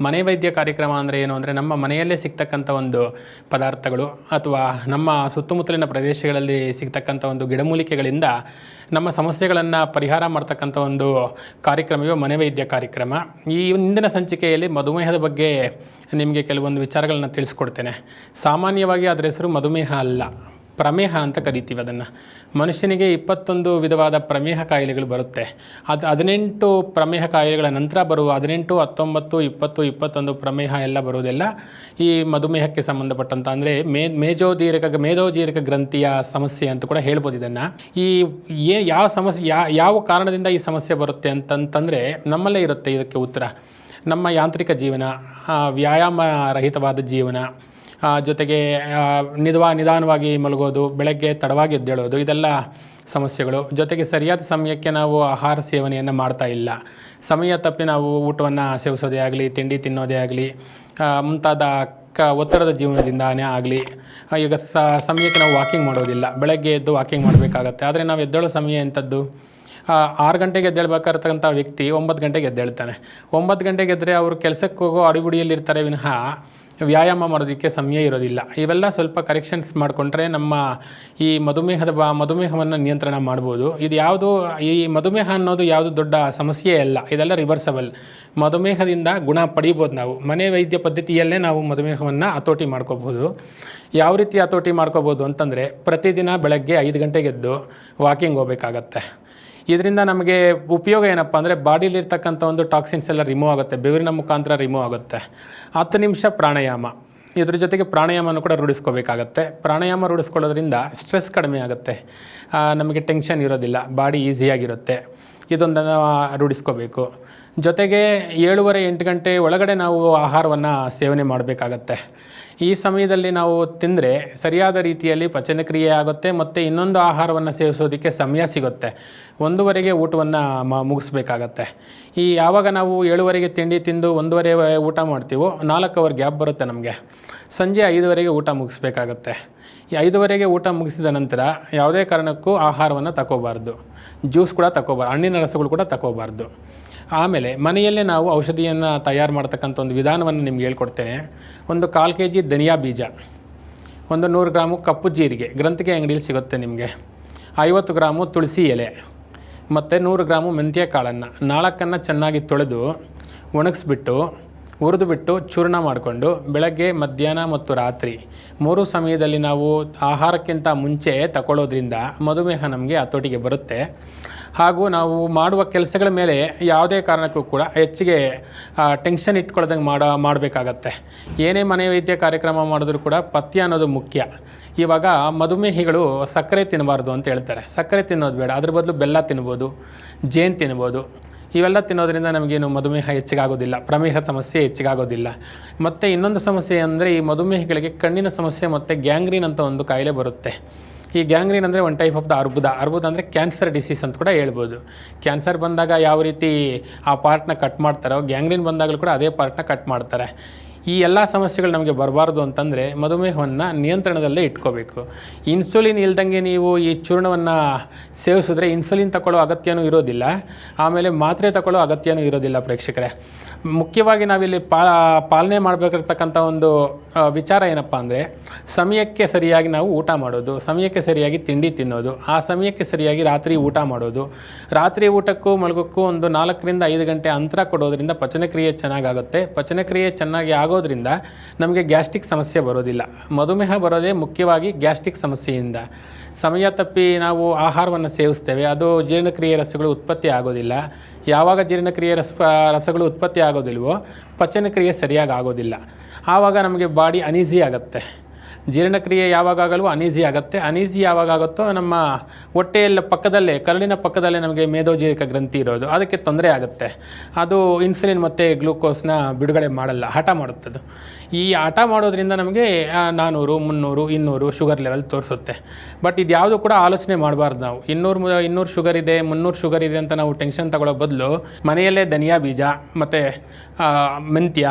ಮನೆ ವೈದ್ಯ ಕಾರ್ಯಕ್ರಮ ಅಂದರೆ ಏನು? ಅಂದರೆ ನಮ್ಮ ಮನೆಯಲ್ಲೇ ಸಿಗ್ತಕ್ಕಂಥ ಒಂದು ಪದಾರ್ಥಗಳು ಅಥವಾ ನಮ್ಮ ಸುತ್ತಮುತ್ತಲಿನ ಪ್ರದೇಶಗಳಲ್ಲಿ ಸಿಗ್ತಕ್ಕಂಥ ಒಂದು ಗಿಡಮೂಲಿಕೆಗಳಿಂದ ನಮ್ಮ ಸಮಸ್ಯೆಗಳನ್ನು ಪರಿಹಾರ ಮಾಡ್ತಕ್ಕಂಥ ಒಂದು ಕಾರ್ಯಕ್ರಮವೇ ಮನೆ ವೈದ್ಯ ಕಾರ್ಯಕ್ರಮ. ಈ ಇಂದಿನ ಸಂಚಿಕೆಯಲ್ಲಿ ಮಧುಮೇಹದ ಬಗ್ಗೆ ನಿಮಗೆ ಕೆಲವೊಂದು ವಿಚಾರಗಳನ್ನ ತಿಳಿಸ್ಕೊಡ್ತೇನೆ. ಸಾಮಾನ್ಯವಾಗಿ ಅದರ ಹೆಸರು ಮಧುಮೇಹ ಅಲ್ಲ. ಪ್ರಮೇಹ ಅಂತ ಕರಿತೀವಿ ಅದನ್ನು. ಮನುಷ್ಯನಿಗೆ ಇಪ್ಪತ್ತೊಂದು ವಿಧವಾದ ಪ್ರಮೇಹ ಕಾಯಿಲೆಗಳು ಬರುತ್ತೆ. ಅದು ಹದಿನೆಂಟು ಪ್ರಮೇಹ ಕಾಯಿಲೆಗಳ ನಂತರ ಬರುವ ಹದಿನೆಂಟು, ಹತ್ತೊಂಬತ್ತು, ಇಪ್ಪತ್ತು, ಇಪ್ಪತ್ತೊಂದು ಪ್ರಮೇಹ ಎಲ್ಲ ಬರುವುದೆಲ್ಲ. ಈ ಮಧುಮೇಹಕ್ಕೆ ಸಂಬಂಧಪಟ್ಟಂತ ಅಂದರೆ ಮೇ, ಮೇಜೋದೀರಕ, ಮೇಧೋಜೀರಕ ಗ್ರಂಥಿಯ ಸಮಸ್ಯೆ ಅಂತ ಕೂಡ ಹೇಳ್ಬೋದು ಇದನ್ನು. ಈ ಏ, ಯಾವ ಸಮಸ್ಯೆ, ಯಾ, ಯಾವ ಕಾರಣದಿಂದ ಈ ಸಮಸ್ಯೆ ಬರುತ್ತೆ ಅಂತಂತಂದರೆ ನಮ್ಮಲ್ಲೇ ಇರುತ್ತೆ ಇದಕ್ಕೆ ಉತ್ತರ. ನಮ್ಮ ಯಾಂತ್ರಿಕ ಜೀವನ ವ್ಯಾಯಾಮ ರಹಿತವಾದ ಜೀವನ ಜೊತೆಗೆ ನಿಧಾವ ನಿಧಾನವಾಗಿ ಮಲಗೋದು, ಬೆಳಗ್ಗೆ ತಡವಾಗಿ ಎದ್ದೇಳೋದು, ಇದೆಲ್ಲ ಸಮಸ್ಯೆಗಳು. ಜೊತೆಗೆ ಸರಿಯಾದ ಸಮಯಕ್ಕೆ ನಾವು ಆಹಾರ ಸೇವನೆಯನ್ನು ಮಾಡ್ತಾ ಇಲ್ಲ. ಸಮಯ ತಪ್ಪಿ ನಾವು ಊಟವನ್ನು ಸೇವಿಸೋದೇ ಆಗಲಿ, ತಿಂಡಿ ತಿನ್ನೋದೇ ಆಗಲಿ ಮುಂತಾದ ಕ, ಒತ್ತಡದ ಜೀವನದಿಂದಾನೇ ಆಗಲಿ ಈಗ ಸಮಯಕ್ಕೆ ನಾವು ವಾಕಿಂಗ್ ಮಾಡೋದಿಲ್ಲ. ಬೆಳಗ್ಗೆ ಎದ್ದು ವಾಕಿಂಗ್ ಮಾಡಬೇಕಾಗತ್ತೆ. ಆದರೆ ನಾವು ಎದ್ದೇಳೋ ಸಮಯ ಎಂಥದ್ದು ಆರು ಗಂಟೆಗೆ ಎದ್ದೇಳ್ಬೇಕಾಗಿರ್ತಕ್ಕಂಥ ವ್ಯಕ್ತಿ ಒಂಬತ್ತು ಗಂಟೆಗೆ ಎದ್ದೇಳ್ತಾನೆ. ಒಂಬತ್ತು ಗಂಟೆಗೆ ಎದ್ದರೆ ಅವರು ಕೆಲಸಕ್ಕೆ ಹೋಗೋ ಅಡಿಗುಡಿಯಲ್ಲಿರ್ತಾರೆ ವಿನಃ ವ್ಯಾಯಾಮ ಮಾಡೋದಕ್ಕೆ ಸಮಯ ಇರೋದಿಲ್ಲ. ಇವೆಲ್ಲ ಸ್ವಲ್ಪ ಕರೆಕ್ಷನ್ಸ್ ಮಾಡಿಕೊಂಡ್ರೆ ನಮ್ಮ ಈ ಮಧುಮೇಹದ ಬ, ಮಧುಮೇಹವನ್ನು ನಿಯಂತ್ರಣ ಮಾಡ್ಬೋದು. ಇದು ಯಾವುದು, ಈ ಮಧುಮೇಹ ಅನ್ನೋದು ಯಾವುದು ದೊಡ್ಡ ಸಮಸ್ಯೆ ಅಲ್ಲ. ಇದೆಲ್ಲ ರಿವರ್ಸಬಲ್ ಮಧುಮೇಹದಿಂದ ಗುಣ ಪಡಿಬೋದು ನಾವು. ಮನೆ ವೈದ್ಯ ಪದ್ಧತಿಯಲ್ಲೇ ನಾವು ಮಧುಮೇಹವನ್ನು ಹತೋಟಿ ಮಾಡ್ಕೋಬೋದು. ಯಾವ ರೀತಿ ಹತೋಟಿ ಮಾಡ್ಕೋಬೋದು ಅಂತಂದರೆ ಪ್ರತಿದಿನ ಬೆಳಗ್ಗೆ ಐದು ಗಂಟೆಗೆ ಎದ್ದು ವಾಕಿಂಗ್ ಹೋಗ್ಬೇಕಾಗತ್ತೆ. ಇದರಿಂದ ನಮಗೆ ಉಪಯೋಗ ಏನಪ್ಪ ಅಂದರೆ ಬಾಡಿಲಿರ್ತಕ್ಕಂಥ ಒಂದು ಟಾಕ್ಸಿನ್ಸ್ ಎಲ್ಲ ರಿಮೂವ್ ಆಗುತ್ತೆ, ಬೆವರಿನ ಮುಖಾಂತರ ರಿಮೂವ್ ಆಗುತ್ತೆ. ಹತ್ತು ನಿಮಿಷ ಪ್ರಾಣಾಯಾಮ. ಇದ್ರ ಜೊತೆಗೆ ಪ್ರಾಣಾಯಾಮನೂ ಕೂಡ ರೂಢಿಸ್ಕೋಬೇಕಾಗತ್ತೆ. ಪ್ರಾಣಾಯಾಮ ರೂಢಿಸ್ಕೊಳ್ಳೋದ್ರಿಂದ ಸ್ಟ್ರೆಸ್ ಕಡಿಮೆ ಆಗುತ್ತೆ. ನಮಗೆ ಟೆನ್ಷನ್ ಇರೋದಿಲ್ಲ ಬಾಡಿ ಈಸಿಯಾಗಿರುತ್ತೆ ಇದೊಂದನ್ನು ರೂಢಿಸ್ಕೋಬೇಕು. ಜೊತೆಗೆ ಏಳುವರೆ ಎಂಟು ಗಂಟೆ ಒಳಗಡೆ ನಾವು ಆಹಾರವನ್ನು ಸೇವನೆ ಮಾಡಬೇಕಾಗತ್ತೆ. ಈ ಸಮಯದಲ್ಲಿ ನಾವು ತಿಂದರೆ ಸರಿಯಾದ ರೀತಿಯಲ್ಲಿ ಪಚನಕ್ರಿಯೆ ಆಗುತ್ತೆ ಮತ್ತು ಇನ್ನೊಂದು ಆಹಾರವನ್ನು ಸೇವಿಸೋದಕ್ಕೆ ಸಮಯ ಸಿಗುತ್ತೆ. ಒಂದೂವರೆಗೆ ಊಟವನ್ನು ಮ, ಮುಗಿಸ್ಬೇಕಾಗತ್ತೆ. ಈ ಯಾವಾಗ ನಾವು ಏಳುವರೆಗೆ ತಿಂಡಿ ತಿಂದು ಒಂದೂವರೆ ಊಟ ಮಾಡ್ತೀವೋ ನಾಲ್ಕು ಅವರ್ ಗ್ಯಾಪ್ ಬರುತ್ತೆ ನಮಗೆ. ಸಂಜೆ ಐದುವರೆಗೆ ಊಟ ಮುಗಿಸ್ಬೇಕಾಗತ್ತೆ. ಈ ಐದುವರೆಗೆ ಊಟ ಮುಗಿಸಿದ ನಂತರ ಯಾವುದೇ ಕಾರಣಕ್ಕೂ ಆಹಾರವನ್ನು ತಗೋಬಾರ್ದು ಜ್ಯೂಸ್ ಕೂಡ ತಗೋಬಾರ್ದು ಹಣ್ಣಿನ ರಸಗಳು ಕೂಡ ತಗೋಬಾರ್ದು ಆಮೇಲೆ ಮನೆಯಲ್ಲೇ ನಾವು ಔಷಧಿಯನ್ನು ತಯಾರು ಮಾಡ್ತಕ್ಕಂಥ ಒಂದು ವಿಧಾನವನ್ನು ನಿಮ್ಗೆ ಹೇಳ್ಕೊಡ್ತೇನೆ. ಒಂದು ಕಾಲು ಕೆ ಜಿ ಧನಿಯಾ ಬೀಜ, ಒಂದು ನೂರು ಗ್ರಾಮು ಕಪ್ಪು ಜೀರಿಗೆ ಗ್ರಂಥಿಗೆ ಅಂಗಡಿಯಲ್ಲಿ ಸಿಗುತ್ತೆ ನಿಮಗೆ. ಐವತ್ತು ಗ್ರಾಮು ತುಳಸಿ ಎಲೆ, ಮತ್ತು ನೂರು ಗ್ರಾಮು ಮೆಂತ್ಯ ಕಾಳನ್ನು ನಾಲ್ಕನ್ನು ಚೆನ್ನಾಗಿ ತೊಳೆದು ಒಣಗಿಸ್ಬಿಟ್ಟು, ಹುರಿದುಬಿಟ್ಟು ಚೂರ್ಣ ಮಾಡಿಕೊಂಡು ಬೆಳಗ್ಗೆ, ಮಧ್ಯಾಹ್ನ ಮತ್ತು ರಾತ್ರಿ ಮೂರು ಸಮಯದಲ್ಲಿ ನಾವು ಆಹಾರಕ್ಕಿಂತ ಮುಂಚೆ ತಗೊಳ್ಳೋದ್ರಿಂದ ಮಧುಮೇಹ ನಮಗೆ ಹತೋಟಿಗೆ ಬರುತ್ತೆ. ಹಾಗೂ ನಾವು ಮಾಡುವ ಕೆಲಸಗಳ ಮೇಲೆ ಯಾವುದೇ ಕಾರಣಕ್ಕೂ ಕೂಡ ಹೆಚ್ಚಿಗೆ ಟೆನ್ಷನ್ ಇಟ್ಕೊಳ್ಳೋದಂಗೆ ಮಾಡ, ಮಾಡಬೇಕಾಗತ್ತೆ. ಏನೇ ಮನೆ ವೈದ್ಯ ಕಾರ್ಯಕ್ರಮ ಮಾಡಿದ್ರೂ ಕೂಡ ಪಥ್ಯ ಅನ್ನೋದು ಮುಖ್ಯ. ಇವಾಗ ಮಧುಮೇಹಿಗಳು ಸಕ್ಕರೆ ತಿನ್ನಬಾರ್ದು ಅಂತ ಹೇಳ್ತಾರೆ. ಸಕ್ಕರೆ ತಿನ್ನೋದು ಬೇಡ. ಅದ್ರ ಬದಲು ಬೆಲ್ಲ ತಿನ್ಬೋದು, ಜೇನು ತಿನ್ಬೋದು. ಇವೆಲ್ಲ ತಿನ್ನೋದ್ರಿಂದ ನಮಗೇನು ಮಧುಮೇಹ ಹೆಚ್ಚಿಗಾಗೋದಿಲ್ಲ. ಪ್ರಮೇಹ ಸಮಸ್ಯೆ ಹೆಚ್ಚಿಗಾಗೋದಿಲ್ಲ. ಮತ್ತು ಇನ್ನೊಂದು ಸಮಸ್ಯೆ ಅಂದರೆ ಈ ಮಧುಮೇಹಿಗಳಿಗೆ ಕಣ್ಣಿನ ಸಮಸ್ಯೆ ಮತ್ತು ಗ್ಯಾಂಗ್ರೀನ್ ಅಂತ ಒಂದು ಕಾಯಿಲೆ ಬರುತ್ತೆ. ಈ ಗ್ಯಾಂಗ್ರೀನ್ ಅಂದರೆ ಒನ್ ಟೈಪ್ ಆಫ್ ದ ಅರ್ಬುದ. ಅರ್ಬುದ ಅಂದರೆ ಕ್ಯಾನ್ಸರ್ ಡಿಸೀಸ್ ಅಂತ ಕೂಡ ಹೇಳ್ಬೋದು. ಕ್ಯಾನ್ಸರ್ ಬಂದಾಗ ಯಾವ ರೀತಿ ಆ ಪಾರ್ಟ್ನ ಕಟ್ ಮಾಡ್ತಾರೋ ಗ್ಯಾಂಗ್ರೀನ್ ಬಂದಾಗಲೂ ಕೂಡ ಅದೇ ಪಾರ್ಟ್ನ ಕಟ್ ಮಾಡ್ತಾರೆ. ಈ ಎಲ್ಲ ಸಮಸ್ಯೆಗಳು ನಮಗೆ ಬರಬಾರ್ದು ಅಂತಂದರೆ ಮಧುಮೇಹವನ್ನು ನಿಯಂತ್ರಣದಲ್ಲೇ ಇಟ್ಕೋಬೇಕು. ಇನ್ಸುಲಿನ್ ಇಲ್ದಂಗೆ ನೀವು ಈ ಚೂರ್ಣವನ್ನು ಸೇವಿಸಿದ್ರೆ ಇನ್ಸುಲಿನ್ ತಗೊಳ್ಳೋ ಅಗತ್ಯನೂ ಇರೋದಿಲ್ಲ. ಆಮೇಲೆ ಮಾತ್ರೆ ತಗೊಳ್ಳೋ ಅಗತ್ಯನೂ ಇರೋದಿಲ್ಲ ಪ್ರೇಕ್ಷಕರೇ. ಮುಖ್ಯವಾಗಿ ನಾವಿಲ್ಲಿ ಪಾಲನೆ ಮಾಡಬೇಕಿರ್ತಕ್ಕಂಥ ಒಂದು ವಿಚಾರ ಏನಪ್ಪ ಅಂದರೆ, ಸಮಯಕ್ಕೆ ಸರಿಯಾಗಿ ನಾವು ಊಟ ಮಾಡೋದು, ಸಮಯಕ್ಕೆ ಸರಿಯಾಗಿ ತಿಂಡಿ ತಿನ್ನೋದು, ಆ ಸಮಯಕ್ಕೆ ಸರಿಯಾಗಿ ರಾತ್ರಿ ಊಟ ಮಾಡೋದು, ರಾತ್ರಿ ಊಟಕ್ಕೂ ಮಲಗಕ್ಕೂ ಒಂದು ನಾಲ್ಕರಿಂದ ಐದು ಗಂಟೆ ಅಂತರ ಕೊಡೋದ್ರಿಂದ ಪಚನಕ್ರಿಯೆ ಚೆನ್ನಾಗಾಗುತ್ತೆ. ಪಚನಕ್ರಿಯೆ ಚೆನ್ನಾಗಿ ಆಗೋದ್ರಿಂದ ನಮಗೆ ಗ್ಯಾಸ್ಟ್ರಿಕ್ ಸಮಸ್ಯೆ ಬರೋದಿಲ್ಲ. ಮಧುಮೇಹ ಬರೋದೇ ಮುಖ್ಯವಾಗಿ ಗ್ಯಾಸ್ಟ್ರಿಕ್ ಸಮಸ್ಯೆಯಿಂದ. ಸಮಯ ತಪ್ಪಿ ನಾವು ಆಹಾರವನ್ನು ಸೇವಿಸ್ತೇವೆ. ಅದು ಜೀರ್ಣಕ್ರಿಯೆ ರಸಗಳು ಉತ್ಪತ್ತಿ ಆಗೋದಿಲ್ಲ. ಯಾವಾಗ ಜೀರ್ಣಕ್ರಿಯೆ ರಸ ರಸಗಳು ಉತ್ಪತ್ತಿ ಆಗೋದಿಲ್ವೋ ಪಚನಕ್ರಿಯೆ ಸರಿಯಾಗಿ ಆಗೋದಿಲ್ಲ. ಆವಾಗ ನಮಗೆ ಬಾಡಿ ಅನೀಸಿ ಆಗುತ್ತೆ. ಜೀರ್ಣಕ್ರಿಯೆ ಯಾವಾಗಲೂ ಅನೀಸಿ ಆಗುತ್ತೆ. ಅನೀಸಿ ಯಾವಾಗ ಆಗುತ್ತೋ ನಮ್ಮ ಹೊಟ್ಟೆಯಲ್ಲಿ ಪಕ್ಕದಲ್ಲೇ, ಕರಳಿನ ಪಕ್ಕದಲ್ಲೇ ನಮಗೆ ಮೇಧೋಜೀರಕ ಗ್ರಂಥಿ ಇರೋದು. ಅದಕ್ಕೆ ತೊಂದರೆ ಆಗುತ್ತೆ. ಅದು ಇನ್ಸುಲಿನ್ ಮತ್ತು ಗ್ಲೂಕೋಸ್ನ ಬಿಡುಗಡೆ ಮಾಡಲ್ಲ, ಹಠ ಮಾಡುತ್ತದು. ಈ ಹಠ ಮಾಡೋದ್ರಿಂದ ನಮಗೆ ನಾನ್ನೂರು ಮುನ್ನೂರು, ಇನ್ನೂರು ಶುಗರ್ ಲೆವೆಲ್ ತೋರಿಸುತ್ತೆ. ಬಟ್ ಇದು ಯಾವುದು ಕೂಡ ಆಲೋಚನೆ ಮಾಡಬಾರ್ದು ನಾವು. ಇನ್ನೂರು ಇನ್ನೂರು ಶುಗರ್ ಇದೆ, ಮುನ್ನೂರು ಶುಗರ್ ಇದೆ ಅಂತ ನಾವು ಟೆನ್ಷನ್ ತಗೊಳ್ಳೋ ಬದಲು ಮನೆಯಲ್ಲೇ ಧನಿಯಾ ಬೀಜ ಮತ್ತು ಮೆಂತ್ಯ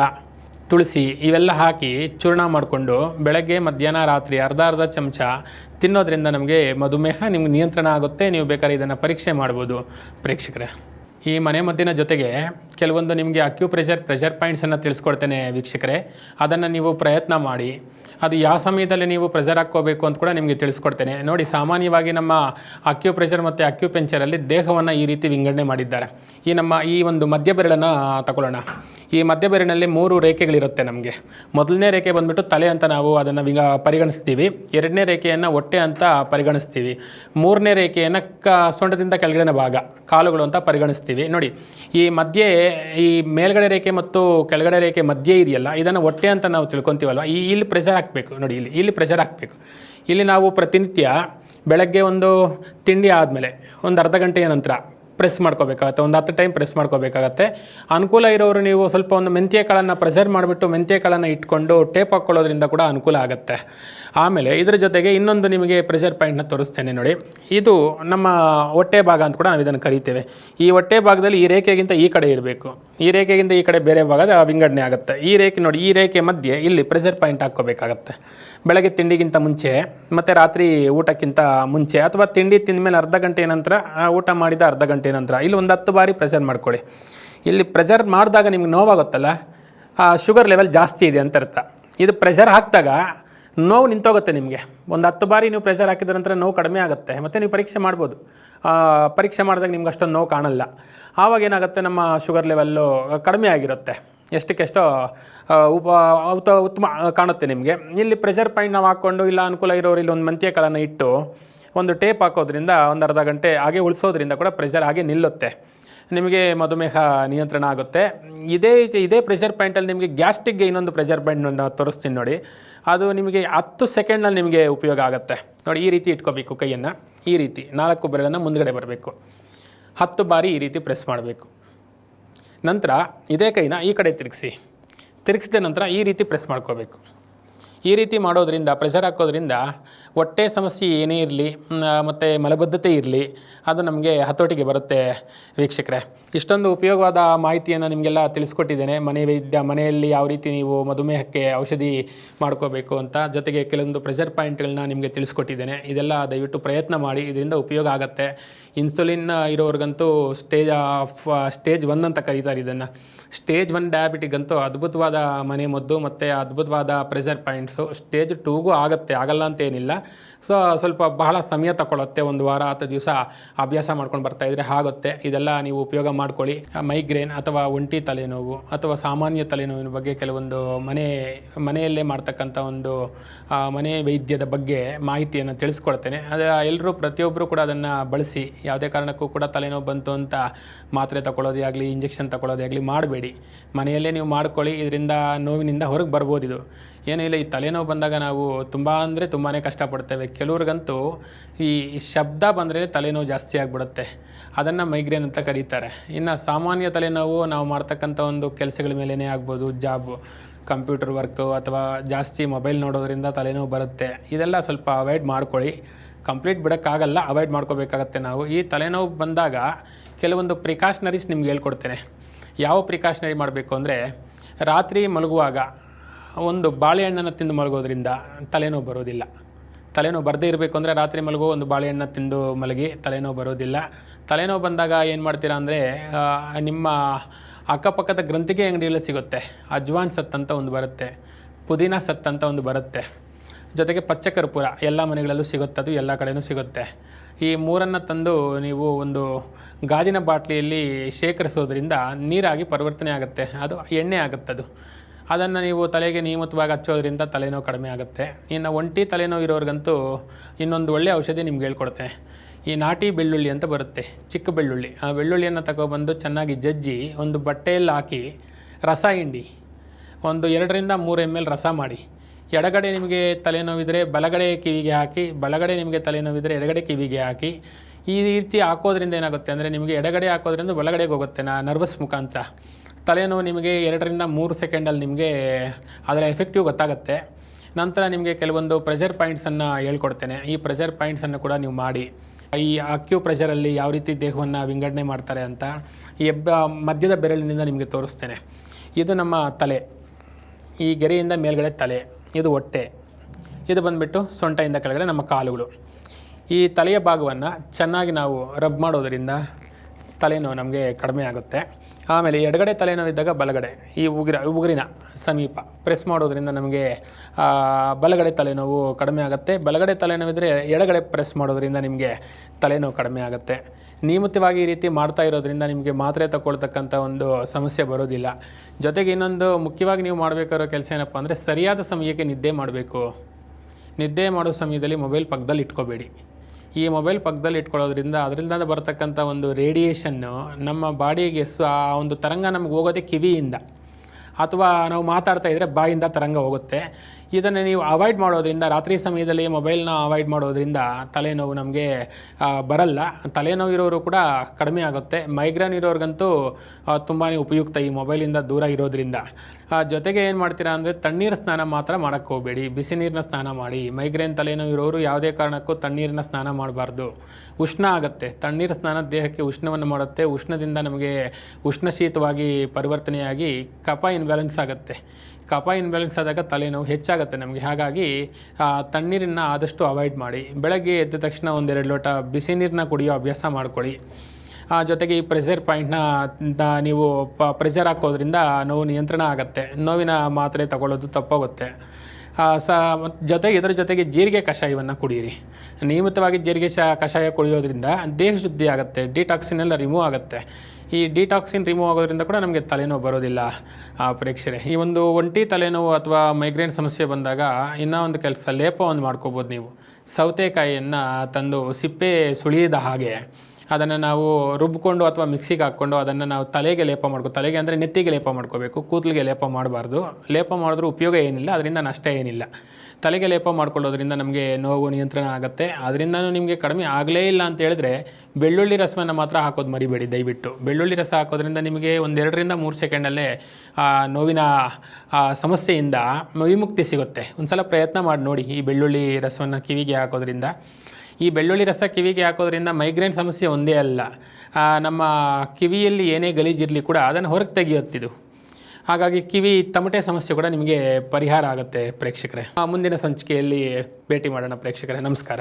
ತುಳಸಿ ಇವೆಲ್ಲ ಹಾಕಿ ಚೂರ್ಣ ಮಾಡಿಕೊಂಡು ಬೆಳಗ್ಗೆ, ಮಧ್ಯಾಹ್ನ, ರಾತ್ರಿ ಅರ್ಧ ಅರ್ಧ ಚಮಚ ತಿನ್ನೋದ್ರಿಂದ ನಮಗೆ ಮಧುಮೇಹ ನಿಮ್ಗೆ ನಿಯಂತ್ರಣ ಆಗುತ್ತೆ. ನೀವು ಬೇಕಾದ್ರೆ ಇದನ್ನು ಪರೀಕ್ಷೆ ಮಾಡ್ಬೋದು. ಪ್ರೇಕ್ಷಕರೇ, ಈ ಮನೆ ಮದ್ದಿನ ಜೊತೆಗೆ ಕೆಲವೊಂದು ನಿಮಗೆ ಅಕ್ಯೂ ಪ್ರೆಷರ್ ಪ್ರೆಷರ್ ಪಾಯಿಂಟ್ಸನ್ನು ತಿಳಿಸ್ಕೊಡ್ತೇನೆ ವೀಕ್ಷಕರೇ. ಅದನ್ನು ನೀವು ಪ್ರಯತ್ನ ಮಾಡಿ. ಅದು ಯಾವ ಸಮಯದಲ್ಲಿ ನೀವು ಪ್ರೆಷರ್ ಹಾಕ್ಕೋಬೇಕು ಅಂತ ಕೂಡ ನಿಮಗೆ ತಿಳಿಸ್ಕೊಡ್ತೇನೆ. ನೋಡಿ, ಸಾಮಾನ್ಯವಾಗಿ ನಮ್ಮ ಅಕ್ಯೂ ಪ್ರೆಷರ್ ಮತ್ತು ಅಕ್ಯೂ ಪೆಂಚರಲ್ಲಿ ದೇಹವನ್ನು ಈ ರೀತಿ ವಿಂಗಡಣೆ ಮಾಡಿದ್ದಾರೆ. ಈ ನಮ್ಮ ಈ ಒಂದು ಮಧ್ಯ ಬೆರಳನ್ನು ತಗೊಳ್ಳೋಣ. ಈ ಮಧ್ಯ ಬೆರಳಿನಲ್ಲಿ ಮೂರು ರೇಖೆಗಳಿರುತ್ತೆ ನಮಗೆ. ಮೊದಲನೇ ರೇಖೆ ಬಂದ್ಬಿಟ್ಟು ತಲೆ ಅಂತ ನಾವು ಅದನ್ನು ವಿಂಗ ಪರಿಗಣಿಸ್ತೀವಿ. ಎರಡನೇ ರೇಖೆಯನ್ನು ಹೊಟ್ಟೆ ಅಂತ ಪರಿಗಣಿಸ್ತೀವಿ. ಮೂರನೇ ರೇಖೆಯನ್ನು ಕ ಸೊಂಟದಿಂದ ಕೆಳಗಡೆನ ಭಾಗ, ಕಾಲುಗಳು ಅಂತ ಪರಿಗಣಿಸ್ತೀವಿ. ನೋಡಿ, ಈ ಮಧ್ಯೆ, ಈ ಮೇಲ್ಗಡೆ ರೇಖೆ ಮತ್ತು ಕೆಳಗಡೆ ರೇಖೆ ಮಧ್ಯೆ ಇದೆಯಲ್ಲ, ಇದನ್ನು ಹೊಟ್ಟೆ ಅಂತ ನಾವು ತಿಳ್ಕೊತೀವಲ್ವ? ಈ ಇಲ್ಲಿ ಪ್ರೆಷರ್ ಹಾಕಬೇಕು. ನೋಡಿ, ಇಲ್ಲಿ ಇಲ್ಲಿ ಪ್ರೆಷರ್ ಹಾಕಬೇಕು. ಇಲ್ಲಿ ನಾವು ಪ್ರತಿನಿತ್ಯ ಬೆಳಗ್ಗೆ ಒಂದು ತಿಂಡಿ ಆದಮೇಲೆ ಒಂದು ಅರ್ಧ ಗಂಟೆಯ ನಂತರ ಪ್ರೆಸ್ ಮಾಡ್ಕೋಬೇಕಾಗತ್ತೆ. ಒಂದು ಹತ್ತು ಟೈಮ್ ಪ್ರೆಸ್ ಮಾಡ್ಕೋಬೇಕಾಗತ್ತೆ. ಅನುಕೂಲ ಇರೋರು ನೀವು ಸ್ವಲ್ಪ ಒಂದು ಮೆಂತ್ಯ ಕಾಳನ್ನು ಪ್ರೆಸರ್ ಮಾಡಿಬಿಟ್ಟು ಮೆಂತ್ಯ ಕಾಳನ್ನು ಇಟ್ಕೊಂಡು ಟೇಪ್ ಹಾಕ್ಕೊಳ್ಳೋದ್ರಿಂದ ಕೂಡ ಅನುಕೂಲ ಆಗುತ್ತೆ. ಆಮೇಲೆ ಇದರ ಜೊತೆಗೆ ಇನ್ನೊಂದು ನಿಮಗೆ ಪ್ರೆಷರ್ ಪಾಯಿಂಟ್ನ ತೋರಿಸ್ತೇನೆ ನೋಡಿ. ಇದು ನಮ್ಮ ಹೊಟ್ಟೆ ಭಾಗ ಅಂತ ಕೂಡ ನಾವು ಇದನ್ನು ಕರಿತೇವೆ. ಈ ಹೊಟ್ಟೆ ಭಾಗದಲ್ಲಿ ಈ ರೇಖೆಗಿಂತ ಈ ಕಡೆ ಇರಬೇಕು. ಈ ರೇಖೆಗಿಂತ ಈ ಕಡೆ ಬೇರೆ ಭಾಗದ ವಿಂಗಡಣೆ ಆಗುತ್ತೆ. ಈ ರೇಖೆ ನೋಡಿ, ಈ ರೇಖೆ ಮಧ್ಯೆ ಇಲ್ಲಿ ಪ್ರೆಷರ್ ಪಾಯಿಂಟ್ ಹಾಕ್ಕೋಬೇಕಾಗತ್ತೆ. ಬೆಳಗ್ಗೆ ತಿಂಡಿಗಿಂತ ಮುಂಚೆ ಮತ್ತು ರಾತ್ರಿ ಊಟಕ್ಕಿಂತ ಮುಂಚೆ ಅಥವಾ ತಿಂಡಿ ತಿಂದ ಮೇಲೆ ಅರ್ಧ ಗಂಟೆ ನಂತರ ಊಟ ಮಾಡಿದ ಅರ್ಧ ಗಂಟೆ ನಂತರ ಇಲ್ಲಿ ಒಂದು ಹತ್ತು ಬಾರಿ ಪ್ರೆಷರ್ ಮಾಡ್ಕೊಳ್ಳಿ. ಇಲ್ಲಿ ಪ್ರೆಷರ್ ಮಾಡಿದಾಗ ನಿಮ್ಗೆ ನೋವಾಗುತ್ತಲ್ಲ ಶುಗರ್ ಲೆವೆಲ್ ಜಾಸ್ತಿ ಇದೆ ಅಂತ ಅರ್ಥ. ಇದು ಪ್ರೆಷರ್ ಹಾಕಿದಾಗ ನೋವು ನಿಂತೋಗುತ್ತೆ ನಿಮಗೆ. ಒಂದು ಹತ್ತು ಬಾರಿ ನೀವು ಪ್ರೆಷರ್ ಹಾಕಿದ ನಂತರ ನೋವು ಕಡಿಮೆ ಆಗುತ್ತೆ. ಮತ್ತು ನೀವು ಪರೀಕ್ಷೆ ಮಾಡ್ಬೋದು. ಪರೀಕ್ಷೆ ಮಾಡಿದಾಗ ನಿಮ್ಗೆ ಅಷ್ಟೊಂದು ನೋವು ಕಾಣಲ್ಲ. ಆವಾಗ ಏನಾಗುತ್ತೆ? ನಮ್ಮ ಶುಗರ್ ಲೆವೆಲ್ಲು ಕಡಿಮೆ ಆಗಿರುತ್ತೆ. ಎಷ್ಟಕ್ಕೆಷ್ಟೋ ಉಪ ಉತ್ತ ಉತ್ತಮ ಕಾಣುತ್ತೆ ನಿಮಗೆ. ಇಲ್ಲಿ ಪ್ರೆಷರ್ ಪಾಯಿಂಟ್ ನಾವು ಹಾಕ್ಕೊಂಡು ಇಲ್ಲ ಅನುಕೂಲ ಇರೋರು ಇಲ್ಲಿ ಒಂದು ಮಂತ್ಯ ಕಾಳನ್ನು ಇಟ್ಟು ಒಂದು ಟೇಪ್ ಹಾಕೋದ್ರಿಂದ ಒಂದು ಅರ್ಧ ಗಂಟೆ ಹಾಗೆ ಉಳಿಸೋದ್ರಿಂದ ಕೂಡ ಪ್ರೆಷರ್ ಹಾಗೆ ನಿಲ್ಲುತ್ತೆ. ನಿಮಗೆ ಮಧುಮೇಹ ನಿಯಂತ್ರಣ ಆಗುತ್ತೆ. ಇದೇ ಇದೇ ಪ್ರೆಷರ್ ಪಾಯಿಂಟಲ್ಲಿ ನಿಮಗೆ ಗ್ಯಾಸ್ಟಿಕ್ಗೆ ಇನ್ನೊಂದು ಪ್ರೆಷರ್ ಪಾಯಿಂಟ್ ತೋರಿಸ್ತೀನಿ ನೋಡಿ. ಅದು ನಿಮಗೆ ಹತ್ತು ಸೆಕೆಂಡ್ನಲ್ಲಿ ನಿಮಗೆ ಉಪಯೋಗ ಆಗುತ್ತೆ. ನೋಡಿ, ಈ ರೀತಿ ಇಟ್ಕೋಬೇಕು ಕೈಯನ್ನು. ಈ ರೀತಿ ನಾಲ್ಕು ಬೆರಳನ್ನು ಮುಂದಗಡೆ ಬರಬೇಕು. ಹತ್ತು ಬಾರಿ ಈ ರೀತಿ ಪ್ರೆಸ್ ಮಾಡಬೇಕು. ನಂತರ ಇದೇ ಕೈನ ಈ ಕಡೆ ತಿರುಗಿಸಿ. ತಿರುಗಿಸಿದ ನಂತರ ಈ ರೀತಿ ಪ್ರೆಸ್ ಮಾಡ್ಕೋಬೇಕು. ಈ ರೀತಿ ಮಾಡೋದ್ರಿಂದ ಪ್ರೆಷರ್ ಹಾಕೋದ್ರಿಂದ ಹೊಟ್ಟೆ ಸಮಸ್ಯೆ ಏನೇ ಇರಲಿ ಮತ್ತು ಮಲಬದ್ಧತೆ ಇರಲಿ, ಅದು ನಮಗೆ ಹತೋಟಿಗೆ ಬರುತ್ತೆ ವೀಕ್ಷಕರೇ. ಇಷ್ಟೊಂದು ಉಪಯೋಗವಾದ ಮಾಹಿತಿಯನ್ನು ನಿಮಗೆಲ್ಲ ತಿಳಿಸ್ಕೊಟ್ಟಿದ್ದೇನೆ. ಮನೆ ವೈದ್ಯ, ಮನೆಯಲ್ಲಿ ಯಾವ ರೀತಿ ನೀವು ಮಧುಮೇಹಕ್ಕೆ ಔಷಧಿ ಮಾಡ್ಕೋಬೇಕು ಅಂತ, ಜೊತೆಗೆ ಕೆಲವೊಂದು ಪ್ರೆಷರ್ ಪಾಯಿಂಟ್ಗಳನ್ನ ನಿಮಗೆ ತಿಳಿಸ್ಕೊಟ್ಟಿದ್ದೇನೆ. ಇದೆಲ್ಲ ದಯವಿಟ್ಟು ಪ್ರಯತ್ನ ಮಾಡಿ, ಇದರಿಂದ ಉಪಯೋಗ ಆಗುತ್ತೆ. ಇನ್ಸುಲಿನ್ ಇರೋರ್ಗಂತೂ ಸ್ಟೇಜ್ ಆಫ್ ಸ್ಟೇಜ್ ಒನ್ ಅಂತ ಕರೀತಾರೆ ಇದನ್ನು. ಸ್ಟೇಜ್ ಒನ್ ಡಯಾಬಿಟಿಗಂತೂ ಅದ್ಭುತವಾದ ಮನೆ ಮದ್ದು ಮತ್ತು ಅದ್ಭುತವಾದ ಪ್ರೆಷರ್ ಪಾಯಿಂಟ್ಸು. ಸ್ಟೇಜ್ ಟೂಗೂ ಆಗುತ್ತೆ, ಆಗಲ್ಲ ಅಂತ ಏನಿಲ್ಲ ಸೊ ಸ್ವಲ್ಪ ಬಹಳ ಸಮಯ ತಗೊಳ್ಳುತ್ತೆ ಒಂದು ವಾರ, ಹತ್ತು ದಿವಸ ಅಭ್ಯಾಸ ಮಾಡ್ಕೊಂಡು ಬರ್ತಾ ಇದ್ರೆ ಆಗುತ್ತೆ. ಇದೆಲ್ಲ ನೀವು ಉಪಯೋಗ ಮಾಡ್ಕೊಳ್ಳಿ. ಮೈಗ್ರೇನ್ ಅಥವಾ ಒಂಟಿ ತಲೆನೋವು ಅಥವಾ ಸಾಮಾನ್ಯ ತಲೆನೋವಿನ ಬಗ್ಗೆ ಕೆಲವೊಂದು ಮನೆ, ಮನೆಯಲ್ಲೇ ಮಾಡ್ತಕ್ಕಂಥ ಒಂದು ಮನೆ ವೈದ್ಯದ ಬಗ್ಗೆ ಮಾಹಿತಿಯನ್ನು ತಿಳಿಸ್ಕೊಡ್ತೇನೆ. ಅದ ಎಲ್ಲರೂ ಪ್ರತಿಯೊಬ್ಬರು ಕೂಡ ಅದನ್ನು ಬಳಸಿ, ಯಾವುದೇ ಕಾರಣಕ್ಕೂ ಕೂಡ ತಲೆನೋವು ಬಂತು ಅಂತ ಮಾತ್ರೆ ತಗೊಳ್ಳೋದೇ ಆಗಲಿ, ಇಂಜೆಕ್ಷನ್ ತಗೊಳ್ಳೋದೇ ಆಗಲಿ ಮಾಡಬೇಡಿ. ಮನೆಯಲ್ಲೇ ನೀವು ಮಾಡ್ಕೊಳ್ಳಿ, ಇದರಿಂದ ನೋವಿನಿಂದ ಹೊರಗೆ ಬರ್ಬೋದು ಇದು ಏನೂ ಇಲ್ಲ, ಈ ತಲೆನೋವು ಬಂದಾಗ ನಾವು ತುಂಬ ಅಂದರೆ ತುಂಬಾ ಕಷ್ಟಪಡ್ತೇವೆ. ಕೆಲವ್ರಿಗಂತೂ ಈ ಶಬ್ದ ಬಂದರೆ ತಲೆನೋವು ಜಾಸ್ತಿ ಆಗಿಬಿಡುತ್ತೆ. ಅದನ್ನು ಮೈಗ್ರೇನ್ ಅಂತ ಕರೀತಾರೆ. ಇನ್ನು ಸಾಮಾನ್ಯ ತಲೆನೋವು ನಾವು ಮಾಡ್ತಕ್ಕಂಥ ಒಂದು ಕೆಲಸಗಳ ಮೇಲೇ ಆಗ್ಬೋದು. ಜಾಬು ಕಂಪ್ಯೂಟರ್ ವರ್ಕು ಅಥವಾ ಜಾಸ್ತಿ ಮೊಬೈಲ್ ನೋಡೋದ್ರಿಂದ ತಲೆನೋವು ಬರುತ್ತೆ. ಇದೆಲ್ಲ ಸ್ವಲ್ಪ ಅವಾಯ್ಡ್ ಮಾಡ್ಕೊಳ್ಳಿ. ಕಂಪ್ಲೀಟ್ ಬಿಡೋಕ್ಕಾಗಲ್ಲ ಅವಾಯ್ಡ್ ಮಾಡ್ಕೋಬೇಕಾಗತ್ತೆ ನಾವು. ಈ ತಲೆನೋವು ಬಂದಾಗ ಕೆಲವೊಂದು ಪ್ರಿಕಾಷ್ನರೀಸ್ ನಿಮ್ಗೆ ಹೇಳ್ಕೊಡ್ತೇನೆ. ಯಾವ ಪ್ರಿಕಾಷ್ನರಿ ಮಾಡಬೇಕು ಅಂದರೆ, ರಾತ್ರಿ ಮಲಗುವಾಗ ಒಂದು ಬಾಳೆಹಣ್ಣನ್ನು ತಿಂದು ಮಲಗೋದ್ರಿಂದ ತಲೆನೋವು ಬರೋದಿಲ್ಲ. ತಲೆನೋವು ಬರದೇ ಇರಬೇಕು ಅಂದರೆ ರಾತ್ರಿ ಮಲಗೋ ಒಂದು ಬಾಳೆಹಣ್ಣು ತಿಂದು ಮಲಗಿ ತಲೆನೋವು ಬರೋದಿಲ್ಲ. ತಲೆನೋವು ಬಂದಾಗ ಏನು ಮಾಡ್ತೀರಾ ಅಂದರೆ ನಿಮ್ಮ ಅಕ್ಕಪಕ್ಕದ ಗ್ರಂಥಿಗೆ ಅಂಗಡಿಯಲ್ಲಿ ಸಿಗುತ್ತೆ. ಅಜ್ವಾನ್ ಸತ್ ಅಂತ ಒಂದು ಬರುತ್ತೆ. ಪುದೀನ ಸತ್ ಅಂತ ಒಂದು ಬರುತ್ತೆ. ಜೊತೆಗೆ ಪಚ್ಚ ಕರ್ಪೂರ ಎಲ್ಲ ಮನೆಗಳಲ್ಲೂ ಸಿಗುತ್ತೆ, ಅದು ಎಲ್ಲ ಕಡೆನೂ ಸಿಗುತ್ತೆ. ಈ ಮೂರನ್ನು ತಂದು ನೀವು ಒಂದು ಗಾಜಿನ ಬಾಟ್ಲಿಯಲ್ಲಿ ಶೇಖರಿಸೋದ್ರಿಂದ ನೀರಾಗಿ ಪರಿವರ್ತನೆ ಆಗುತ್ತೆ. ಅದು ಎಣ್ಣೆ ಆಗುತ್ತೆ ಅದು ಅದನ್ನು ನೀವು ತಲೆಗೆ ನಿಯಮಿತವಾಗಿ ಹಚ್ಚೋದ್ರಿಂದ ತಲೆನೋವು ಕಡಿಮೆ ಆಗುತ್ತೆ. ಇನ್ನು ಒಂಟಿ ತಲೆನೋವು ಇರೋರಿಗಂತೂ ಇನ್ನೊಂದು ಒಳ್ಳೆಯ ಔಷಧಿ ನಿಮ್ಗೆ ಹೇಳ್ಕೊಡುತ್ತೆ ಈ ನಾಟಿ ಬೆಳ್ಳುಳ್ಳಿ ಅಂತ ಬರುತ್ತೆ, ಚಿಕ್ಕ ಬೆಳ್ಳುಳ್ಳಿ. ಆ ಬೆಳ್ಳುಳ್ಳಿಯನ್ನು ತಗೊಬಂದು ಚೆನ್ನಾಗಿ ಜಜ್ಜಿ ಒಂದು ಬಟ್ಟೆಯಲ್ಲಿ ಹಾಕಿ ರಸ ಹಿಂಡಿ, ಒಂದು ಎರಡರಿಂದ ಮೂರು ಎಂ ಎಲ್ ರಸ ಮಾಡಿ. ಎಡಗಡೆ ನಿಮಗೆ ತಲೆನೋವಿದ್ರೆ ಬಲಗಡೆ ಕಿವಿಗೆ ಹಾಕಿ, ಬಲಗಡೆ ನಿಮಗೆ ತಲೆನೋವಿದ್ರೆ ಎಡಗಡೆ ಕಿವಿಗೆ ಹಾಕಿ, ಈ ರೀತಿ ಹಾಕೋದ್ರಿಂದ ಏನಾಗುತ್ತೆ ಅಂದರೆ ನಿಮಗೆ ಎಡಗಡೆ ಹಾಕೋದ್ರಿಂದ ಬಲಗಡೆಗೆ ಹೋಗುತ್ತೆ ನಾ ನರ್ವಸ್ ಮುಖಾಂತರ. ತಲೆನೋವು ನಿಮಗೆ ಎರಡರಿಂದ ಮೂರು ಸೆಕೆಂಡಲ್ಲಿ ನಿಮಗೆ ಅದರ ಎಫೆಕ್ಟಿವ್ ಗೊತ್ತಾಗುತ್ತೆ. ನಂತರ ನಿಮಗೆ ಕೆಲವೊಂದು ಪ್ರೆಷರ್ ಪಾಯಿಂಟ್ಸನ್ನು ಹೇಳ್ಕೊಡ್ತೇನೆ. ಈ ಪ್ರೆಷರ್ ಪಾಯಿಂಟ್ಸನ್ನು ಕೂಡ ನೀವು ಮಾಡಿ. ಈ ಅಕ್ಯೂ ಪ್ರೆಷರಲ್ಲಿ ಯಾವ ರೀತಿ ದೇಹವನ್ನು ವಿಂಗಡಣೆ ಮಾಡ್ತಾರೆ ಅಂತ ಈ ಎಬ್ಬ, ಮಧ್ಯದ ಬೆರಳಿನಿಂದ ನಿಮಗೆ ತೋರಿಸ್ತೇನೆ. ಇದು ನಮ್ಮ ತಲೆ. ಈ ಗೆರೆಯಿಂದ ಮೇಲ್ಗಡೆ ತಲೆ. ಇದು ಹೊಟ್ಟೆ. ಇದು ಬಂದುಬಿಟ್ಟು ಸೊಂಟದಿಂದ ಕೆಳಗಡೆ ನಮ್ಮ ಕಾಲುಗಳು. ಈ ತಲೆಯ ಭಾಗವನ್ನು ಚೆನ್ನಾಗಿ ನಾವು ರಬ್ ಮಾಡೋದರಿಂದ ತಲೆನೋವು ನಮಗೆ ಕಡಿಮೆ ಆಗುತ್ತೆ. ಆಮೇಲೆ ಎಡಗಡೆ ತಲೆನೋವಿದ್ದಾಗ ಬಲಗಡೆ, ಈ ಉಗುರ ಉಗುರಿನ ಸಮೀಪ ಪ್ರೆಸ್ ಮಾಡೋದ್ರಿಂದ ನಮಗೆ ಬಲಗಡೆ ತಲೆನೋವು ಕಡಿಮೆ ಆಗುತ್ತೆ. ಬಲಗಡೆ ತಲೆನೋವಿದ್ರೆ ಎಡಗಡೆ ಪ್ರೆಸ್ ಮಾಡೋದ್ರಿಂದ ನಿಮಗೆ ತಲೆನೋವು ಕಡಿಮೆ ಆಗುತ್ತೆ. ನಿಯಮಿತವಾಗಿ ಈ ರೀತಿ ಮಾಡ್ತಾ ಇರೋದ್ರಿಂದ ನಿಮಗೆ ಮಾತ್ರೆ ತಗೊಳ್ತಕ್ಕಂಥ ಒಂದು ಸಮಸ್ಯೆ ಬರೋದಿಲ್ಲ. ಜೊತೆಗೆ ಇನ್ನೊಂದು ಮುಖ್ಯವಾಗಿ ನೀವು ಮಾಡಬೇಕಾಗಿರೋ ಕೆಲಸ ಏನಪ್ಪ ಅಂದರೆ ಸರಿಯಾದ ಸಮಯಕ್ಕೆ ನಿದ್ದೆ ಮಾಡಬೇಕು. ನಿದ್ದೆ ಮಾಡೋ ಸಮಯದಲ್ಲಿ ಮೊಬೈಲ್ ಪಕ್ಕದಲ್ಲಿ ಇಟ್ಕೋಬೇಡಿ. ಈ ಮೊಬೈಲ್ ಪಕ್ಕದಲ್ಲಿ ಇಟ್ಕೊಳ್ಳೋದ್ರಿಂದ ಅದರಿಂದ ಬರತಕ್ಕಂಥ ಒಂದು ರೇಡಿಯೇಷನ್ನು ನಮ್ಮ ಬಾಡಿಗೆ ಸ ಆ ಒಂದು ತರಂಗ ನಮ್ಗೆ ಹೋಗೋದೇ ಕಿವಿಯಿಂದ. ಅಥವಾ ನಾವು ಮಾತಾಡ್ತಾ ಇದ್ದರೆ ಬಾಯಿಂದ ತರಂಗ ಹೋಗುತ್ತೆ. ಇದನ್ನು ನೀವು ಅವಾಯ್ಡ್ ಮಾಡೋದ್ರಿಂದ, ರಾತ್ರಿ ಸಮಯದಲ್ಲಿ ಮೊಬೈಲ್ನ ಅವಾಯ್ಡ್ ಮಾಡೋದ್ರಿಂದ ತಲೆನೋವು ನಮಗೆ ಬರಲ್ಲ. ತಲೆನೋವು ಇರೋರು ಕೂಡ ಕಡಿಮೆ ಆಗುತ್ತೆ. ಮೈಗ್ರೇನ್ ಇರೋರಿಗಂತೂ ತುಂಬಾ ಉಪಯುಕ್ತ ಈ ಮೊಬೈಲಿಂದ ದೂರ ಇರೋದ್ರಿಂದ. ಜೊತೆಗೆ ಏನು ಮಾಡ್ತೀರಾ ಅಂದರೆ, ತಣ್ಣೀರು ಸ್ನಾನ ಮಾತ್ರ ಮಾಡೋಕ್ಕೆ ಹೋಗಬೇಡಿ. ಬಿಸಿ ನೀರಿನ ಸ್ನಾನ ಮಾಡಿ. ಮೈಗ್ರೇನ್ ತಲೆನೋವು ಇರೋರು ಯಾವುದೇ ಕಾರಣಕ್ಕೂ ತಣ್ಣೀರಿನ ಸ್ನಾನ ಮಾಡಬಾರ್ದು. ಉಷ್ಣ ಆಗುತ್ತೆ. ತಣ್ಣೀರು ಸ್ನಾನ ದೇಹಕ್ಕೆ ಉಷ್ಣವನ್ನು ಮಾಡುತ್ತೆ. ಉಷ್ಣದಿಂದ ನಮಗೆ ಉಷ್ಣಶೀತವಾಗಿ ಪರಿವರ್ತನೆಯಾಗಿ ಕಫ ಇನ್ಬ್ಯಾಲೆನ್ಸ್ ಆಗುತ್ತೆ. ಕಫ ಇನ್ಬ್ಯಾಲೆನ್ಸ್ ಆದಾಗ ತಲೆನೋವು ಹೆಚ್ಚಾಗುತ್ತೆ ನಮಗೆ. ಹಾಗಾಗಿ ತಣ್ಣೀರನ್ನ ಆದಷ್ಟು ಅವಾಯ್ಡ್ ಮಾಡಿ. ಬೆಳಗ್ಗೆ ಎದ್ದ ತಕ್ಷಣ ಒಂದೆರಡು ಲೋಟ ಬಿಸಿ ನೀರನ್ನ ಕುಡಿಯೋ ಅಭ್ಯಾಸ ಮಾಡ್ಕೊಳ್ಳಿ. ಜೊತೆಗೆ ಈ ಪ್ರೆಷರ್ ಪಾಯಿಂಟ್ನ ನೀವು ಪ ಪ್ರೆಷರ್ ಹಾಕೋದ್ರಿಂದ ನೋವು ನಿಯಂತ್ರಣ ಆಗುತ್ತೆ. ನೋವಿನ ಮಾತ್ರೆ ತಗೊಳ್ಳೋದು ತಪ್ಪೋಗುತ್ತೆ. ಸ ಜೊತೆಗೆ ಇದರ ಜೊತೆಗೆ ಜೀರಿಗೆ ಕಷಾಯವನ್ನು ಕುಡಿಯಿರಿ ನಿಯಮಿತವಾಗಿ ಜೀರಿಗೆ ಶ ಕಷಾಯ ಕುಡಿಯೋದ್ರಿಂದ ದೇಹ ಶುದ್ಧಿ ಆಗುತ್ತೆ ಡಿಟಾಕ್ಸಿನ್ ಎಲ್ಲ ರಿಮೂವ್ ಆಗುತ್ತೆ. ಈ ಡಿಟಾಕ್ಸಿನ್ ರಿಮೂವ್ ಆಗೋದ್ರಿಂದ ಕೂಡ ನಮಗೆ ತಲೆನೋವು ಬರೋದಿಲ್ಲ. ಆ, ಪರೀಕ್ಷೆ ಈ ಒಂದು ಒಂಟಿ ತಲೆನೋವು ಅಥವಾ ಮೈಗ್ರೇನ್ ಸಮಸ್ಯೆ ಬಂದಾಗ ಇನ್ನೂ ಒಂದು ಕೆಲಸ ಲೇಪವನ್ನು ಮಾಡ್ಕೋಬೋದು ನೀವು. ಸೌತೆಕಾಯಿಯನ್ನು ತಂದು ಸಿಪ್ಪೆ ಸುಳಿಯದ ಹಾಗೆ. ಅದನ್ನು ನಾವು ರುಬ್ಬಿಕೊಂಡು ಅಥವಾ ಮಿಕ್ಸಿಗೆ ಹಾಕ್ಕೊಂಡು ಅದನ್ನು ನಾವು ತಲೆಗೆ ಲೇಪ ಮಾಡ್ಕೋ, ತಲೆಗೆ ಅಂದರೆ ನೆತ್ತಿಗೆ ಲೇಪ ಮಾಡ್ಕೋಬೇಕು, ಕೂದಲಿಗೆ ಲೇಪ ಮಾಡಬಾರ್ದು. ಲೇಪ ಮಾಡಿದ್ರೂ ಉಪಯೋಗ ಏನಿಲ್ಲ, ಅದರಿಂದ ನಷ್ಟ ಏನಿಲ್ಲ. ತಲೆಗೆ ಲೇಪ ಮಾಡ್ಕೊಳ್ಳೋದ್ರಿಂದ ನಮಗೆ ನೋವು ನಿಯಂತ್ರಣ ಆಗುತ್ತೆ. ಅದರಿಂದನೂ ನಿಮಗೆ ಕಡಿಮೆ ಆಗಲೇ ಇಲ್ಲ ಅಂತ ಹೇಳಿದ್ರೆ ಬೆಳ್ಳುಳ್ಳಿ ರಸವನ್ನು ಮಾತ್ರ ಹಾಕೋದು ಮರಿಬೇಡಿ ದಯವಿಟ್ಟು. ಬೆಳ್ಳುಳ್ಳಿ ರಸ ಹಾಕೋದ್ರಿಂದ ನಿಮಗೆ ಒಂದೆರಡರಿಂದ ಮೂರು ಸೆಕೆಂಡಲ್ಲೇ ಆ ನೋವಿನ ಸಮಸ್ಯೆಯಿಂದ ವಿಮುಕ್ತಿ ಸಿಗುತ್ತೆ. ಒಂದು ಸಲ ಪ್ರಯತ್ನ ಮಾಡಿ ನೋಡಿ ಈ ಬೆಳ್ಳುಳ್ಳಿ ರಸವನ್ನು ಕಿವಿಗೆ ಹಾಕೋದ್ರಿಂದ. ಈ ಬೆಳ್ಳುಳ್ಳಿ ರಸ ಕಿವಿಗೆ ಹಾಕೋದ್ರಿಂದ ಮೈಗ್ರೇನ್ ಸಮಸ್ಯೆ ಒಂದೇ ಅಲ್ಲ. ನಮ್ಮ ಕಿವಿಯಲ್ಲಿ ಏನೇ ಗಲೀಜಿರಲಿ ಕೂಡ ಅದನ್ನು ಹೊರಗೆ ತೆಗೆಯುತ್ತಿದ್ದು ಹಾಗಾಗಿ ಕಿವಿ ತಮಟೆ ಸಮಸ್ಯೆ ಕೂಡ ನಿಮಗೆ ಪರಿಹಾರ ಆಗುತ್ತೆ ಪ್ರೇಕ್ಷಕರೇ. ಮುಂದಿನ ಸಂಚಿಕೆಯಲ್ಲಿ ಭೇಟಿ ಮಾಡೋಣ ಪ್ರೇಕ್ಷಕರೇ. ನಮಸ್ಕಾರ.